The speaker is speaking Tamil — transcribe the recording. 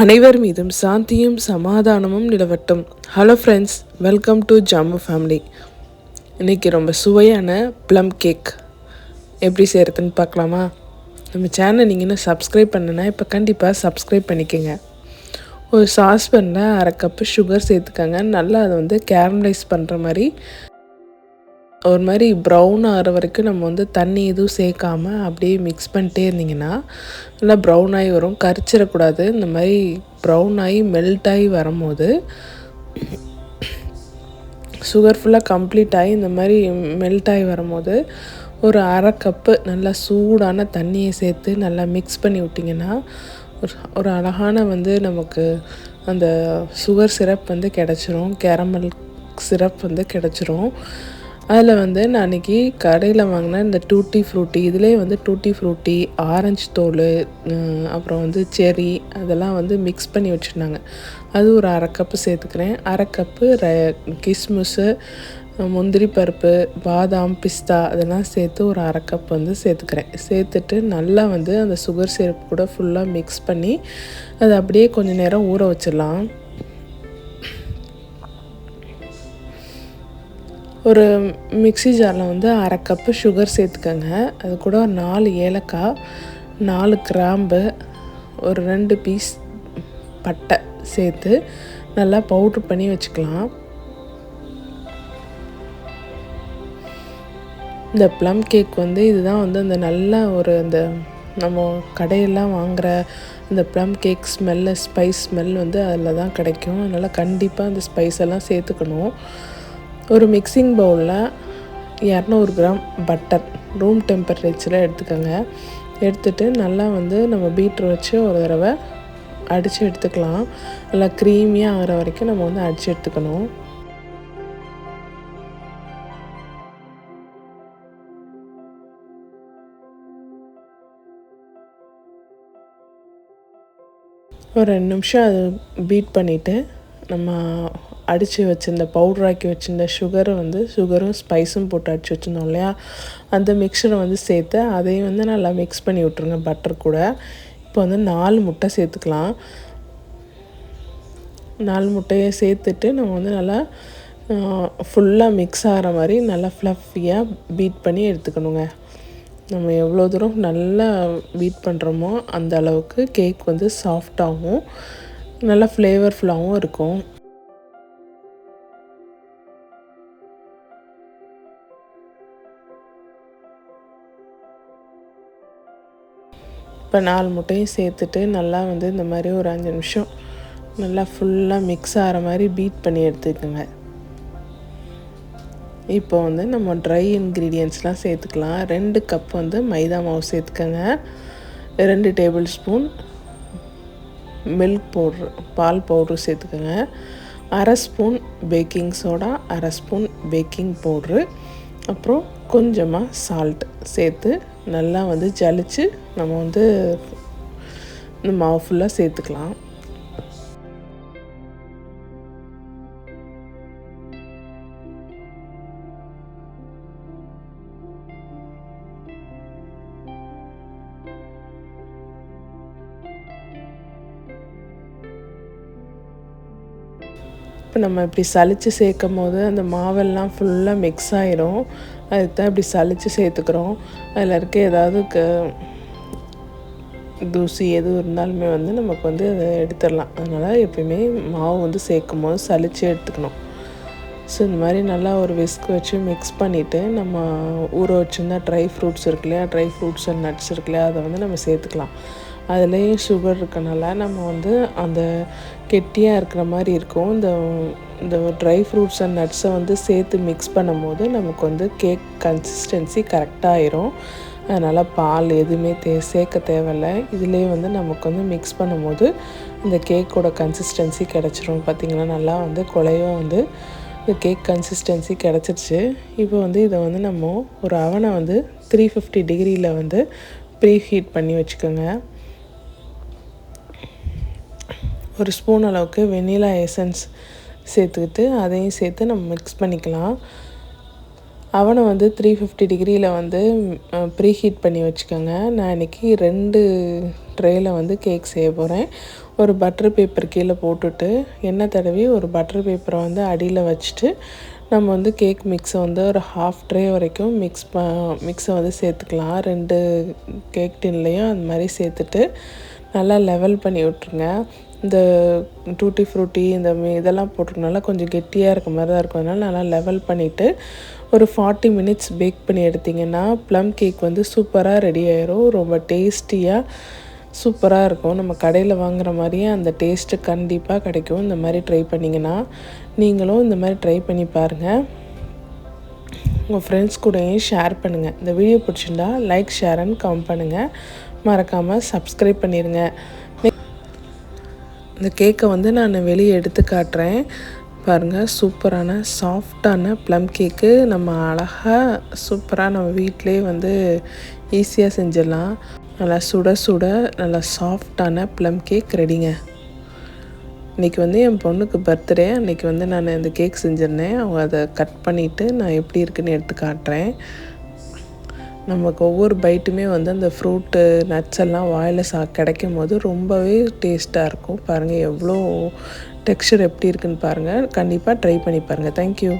அனைவர் மீதும் சாந்தியும் சமாதானமும் நிலவட்டும். Hello friends welcome to Jambu family இன்றைக்கி ரொம்ப சுவையான ப்ளம் கேக் எப்படி செய்கிறதுன்னு பார்க்கலாமா? நம்ம சேனல் நீங்கள் இன்னும் சப்ஸ்கிரைப் பண்ணுனா இப்போ கண்டிப்பாக சப்ஸ்கிரைப் பண்ணிக்கோங்க. ஒரு சாஸ்பேனில் அரை கப்பு சுகர் சேர்த்துக்கங்க. நல்லா அதை வந்து கேரமலைஸ் பண்ணுற மாதிரி ஒரு மாதிரி ப்ரௌன் ஆகிற வரைக்கும் நம்ம வந்து தண்ணி எதுவும் சேர்க்காம அப்படியே மிக்ஸ் பண்ணிட்டே இருந்தீங்கன்னா நல்லா ப்ரௌன் ஆகி வரும். கரிச்சிடக்கூடாது. இந்த மாதிரி ப்ரௌன் ஆகி மெல்ட் ஆகி வரும்போது சுகர் ஃபுல்லாக கம்ப்ளீட் ஆகி இந்த மாதிரி மெல்ட் ஆகி வரும்போது ஒரு அரை கப்பு நல்லா சூடான தண்ணியை சேர்த்து நல்லா மிக்ஸ் பண்ணி விட்டிங்கன்னா ஒரு ஒரு அழகான வந்து நமக்கு அந்த சுகர் சிரப் வந்து கிடச்சிரும். கேரமல் சிரப் வந்து கிடச்சிரும். அதில் வந்து நான் அன்றைக்கி கடையில் வாங்கின இந்த டூட்டி ஃப்ரூட்டி இதிலே வந்து டூட்டி ஃப்ரூட்டி ஆரஞ்சு தோல் அப்புறம் வந்து செரி அதெல்லாம் வந்து மிக்ஸ் பண்ணி வச்சுருந்தாங்க. அது ஒரு அரை கப்பு சேர்த்துக்கிறேன். அரை கப்பு ர கிஸ்மிஸு முந்திரி பருப்பு பாதாம் பிஸ்தா அதெல்லாம் சேர்த்து ஒரு அரை கப் வந்து சேர்த்துக்கிறேன். சேர்த்துட்டு நல்லா வந்து அந்த சுகர் சிரப் கூட ஃபுல்லாக மிக்ஸ் பண்ணி அதை அப்படியே கொஞ்சம் நேரம் ஊற வச்சிடலாம். ஒரு மிக்சி ஜாரில் வந்து அரை கப்பு சுகர் சேர்த்துக்கோங்க. அது கூட ஒரு நாலு ஏலக்காய் நாலு கிராம்பு ஒரு ரெண்டு பீஸ் பட்டை சேர்த்து நல்லா பவுட்ரு பண்ணி வச்சுக்கலாம். இந்த ப்ளம் கேக் வந்து இதுதான் வந்து அந்த நல்ல ஒரு அந்த நம்ம கடையெல்லாம் வாங்குகிற இந்த plum cake smell spice smell வந்து அதில் தான் கிடைக்கும். அதனால் கண்டிப்பாக அந்த ஸ்பைஸ் எல்லாம் சேர்த்துக்கணும். ஒரு மிக்சிங் பவுலில் இரநூறு கிராம் பட்டர் ரூம் டெம்பரேச்சரில் எடுத்துக்கோங்க. எடுத்துகிட்டு நல்லா வந்து நம்ம பீட்ரு வச்சு ஒரு தடவை அடித்து எடுத்துக்கலாம். நல்லா க்ரீமியாக ஆகிற வரைக்கும் நம்ம வந்து அடித்து எடுத்துக்கணும். ஒரு ரெண்டு நிமிஷம் அது பீட் பண்ணிவிட்டு நம்ம அடித்து வச்சுருந்த பவுடராக்கி வச்சுருந்த சுகரை வந்து சுகரும் ஸ்பைஸும் போட்டு அடித்து வச்சுருந்தோம் இல்லையா? அந்த மிக்சரை வந்து சேர்த்து அதையும் வந்து நல்லா மிக்ஸ் பண்ணி விட்ருங்க பட்டர் கூட. இப்போ வந்து நாலு முட்டை சேர்த்துக்கலாம். நாலு முட்டையை சேர்த்துட்டு நம்ம வந்து நல்லா ஃபுல்லாக மிக்ஸ் ஆகிற மாதிரி நல்லா ஃப்ளஃபியாக பீட் பண்ணி எடுத்துக்கணுங்க. நம்ம எவ்வளோ தூரம் நல்லா பீட் பண்ணுறோமோ அந்த அளவுக்கு கேக் வந்து சாஃப்டாகவும் நல்லா ஃப்ளேவர்ஃபுல்லாகவும் இருக்கும். இப்போ நாலு முட்டையும் சேர்த்துட்டு நல்லா வந்து இந்த மாதிரி ஒரு அஞ்சு நிமிஷம் நல்லா ஃபுல்லாக மிக்ஸ் ஆகிற மாதிரி பீட் பண்ணி எடுத்துக்கோங்க. இப்போ வந்து நம்ம ட்ரை இன்க்ரீடியன்ட்ஸ்லாம் சேர்த்துக்கலாம். ரெண்டு கப் வந்து மைதா மாவு சேர்த்துக்கோங்க. ரெண்டு டேபிள் ஸ்பூன் மில்க் பவுட்ரு பால் பவுட்ரு சேர்த்துக்கோங்க. அரை ஸ்பூன் பேக்கிங் சோடா அரை ஸ்பூன் பேக்கிங் பவுட்ரு அப்புறம் கொஞ்சமாக சால்ட் சேர்த்து நல்லா வந்து ஜலிச்சு நம்ம வந்து இந்த மாவு ஃபுல்லாக சேர்த்துக்கலாம். இப்போ நம்ம இப்படி சளிச்சு சேர்க்கும் போது அந்த மாவெல்லாம் ஃபுல்லாக மிக்ஸ் ஆகிரும் அதுதான் இப்படி சளிச்சு சேர்த்துக்கிறோம். அதில் இருக்க ஏதாவது க தூசி எதுவும் இருந்தாலுமே வந்து நமக்கு வந்து அதை எடுத்துடலாம். அதனால் எப்பயுமே மாவு வந்து சேர்க்கும் போது சளிச்சு எடுத்துக்கணும். ஸோ இந்த மாதிரி நல்லா ஒரு விஸ்க் வச்சு மிக்ஸ் பண்ணிவிட்டு நம்ம ஊற வச்சுருந்தா ட்ரை ஃப்ரூட்ஸ் இருக்கு இல்லையா? ட்ரை ஃப்ரூட்ஸ் அண்ட் நட்ஸ் இருக்கு இல்லையா? அதை வந்து நம்ம சேர்த்துக்கலாம். அதுலேயும் சுகர் இருக்கனால நம்ம வந்து அந்த கெட்டியாக இருக்கிற மாதிரி இருக்கும். இந்த இந்த ட்ரை ஃப்ரூட்ஸ் அண்ட் நட்ஸை வந்து சேர்த்து மிக்ஸ் பண்ணும்போது நமக்கு வந்து கேக் கன்சிஸ்டன்சி கரெக்டாகிரும் அதனால் பால் எதுவுமே தே சேர்க்க தேவையில்ல. இதிலே வந்து நமக்கு வந்து மிக்ஸ் பண்ணும்போது இந்த கேக்கோட கன்சிஸ்டன்சி கிடச்சிரும். பார்த்திங்கன்னா நல்லா வந்து குலையும் வந்து இந்த கேக் கன்சிஸ்டன்சி கிடச்சிருச்சு. இப்போ வந்து இதை வந்து நம்ம ஒரு அவனை வந்து த்ரீ ஃபிஃப்டி டிகிரியில் வந்து ப்ரீ ஹீட் பண்ணி வச்சுக்கோங்க. ஒரு ஸ்பூன் அளவுக்கு வெண்ணிலா எசன்ஸ் சேர்த்துக்கிட்டு அதையும் சேர்த்து நம்ம மிக்ஸ் பண்ணிக்கலாம். அவனை வந்து த்ரீ ஃபிஃப்டி டிகிரியில் வந்து ப்ரீ ஹீட் பண்ணி வச்சுக்கோங்க. நான் இன்றைக்கி ரெண்டு ட்ரேயில் வந்து கேக் செய்ய போகிறேன் ஒரு பட்டர் பேப்பர் கீழே போட்டுட்டு எண்ணெய் தடவி ஒரு பட்டர் பேப்பரை வந்து அடியில் வச்சுட்டு நம்ம வந்து கேக் மிக்ஸை வந்து ஒரு ஹாஃப் ட்ரே வரைக்கும் மிக்ஸ் ப மிக்ஸை வந்து சேர்த்துக்கலாம். ரெண்டு கேக் டின்லேயும் அந்த மாதிரி சேர்த்துட்டு நல்லா லெவல் பண்ணி விட்ருங்க இந்த டூட்டி ஃப்ரூட்டி இந்த மி- இதெல்லாம் போட்டிருக்கனால கொஞ்சம் கெட்டியாக இருக்க மாதிரி தான் இருக்கும். அதனால் நல்லா லெவல் பண்ணிவிட்டு ஒரு ஃபார்ட்டி மினிட்ஸ் பேக் பண்ணி எடுத்திங்கன்னா ப்ளம் கேக் வந்து சூப்பராக ரெடி ஆயிரும். ரொம்ப டேஸ்டியாக சூப்பராக இருக்கும். நம்ம கடையில் வாங்குகிற மாதிரியே அந்த டேஸ்ட்டு கண்டிப்பாக கிடைக்கும். இந்த மாதிரி ட்ரை பண்ணிங்கன்னா நீங்களும் இந்த மாதிரி ட்ரை பண்ணி பாருங்கள் உங்கள் ஃப்ரெண்ட்ஸ் கூடயும் ஷேர் பண்ணுங்கள் இந்த வீடியோ பிடிச்சிருந்தா லைக் ஷேர் அண்ட் கமெண்ட் பண்ணுங்கள் மறக்காமல் சப்ஸ்கிரைப் பண்ணிடுங்க இந்த கேக்கை வந்து நான் வெளியே எடுத்து காட்டுறேன். பாருங்கள் சூப்பரான சாஃப்டான ப்ளம் கேக்கு. நம்ம அழகாக சூப்பராக நம்ம வீட்டிலே வந்து ஈஸியாக செஞ்சிடலாம். நல்லா சுட சுட நல்லா சாஃப்டான ப்ளம் கேக் ரெடிங்க. இன்றைக்கி வந்து என் பொண்ணுக்கு பர்த்டே. அன்றைக்கி வந்து நான் இந்த கேக் செஞ்சிருந்தேன். அவங்க அதை கட் பண்ணிவிட்டு நான் எப்படி இருக்குன்னு எடுத்து காட்டுறேன். நமக்கு ஒவ்வொரு பைட்டுமே வந்து அந்த ஃப்ரூட்டு நட்ஸ் எல்லாம் வாயில் சா கிடைக்கும் போது ரொம்பவே டேஸ்ட்டாக இருக்கும். பாருங்கள் எவ்வளோ டெக்ஸ்சர் எப்படி இருக்குன்னு பாருங்கள் கண்டிப்பாக ட்ரை பண்ணி பாருங்கள் தேங்க்யூ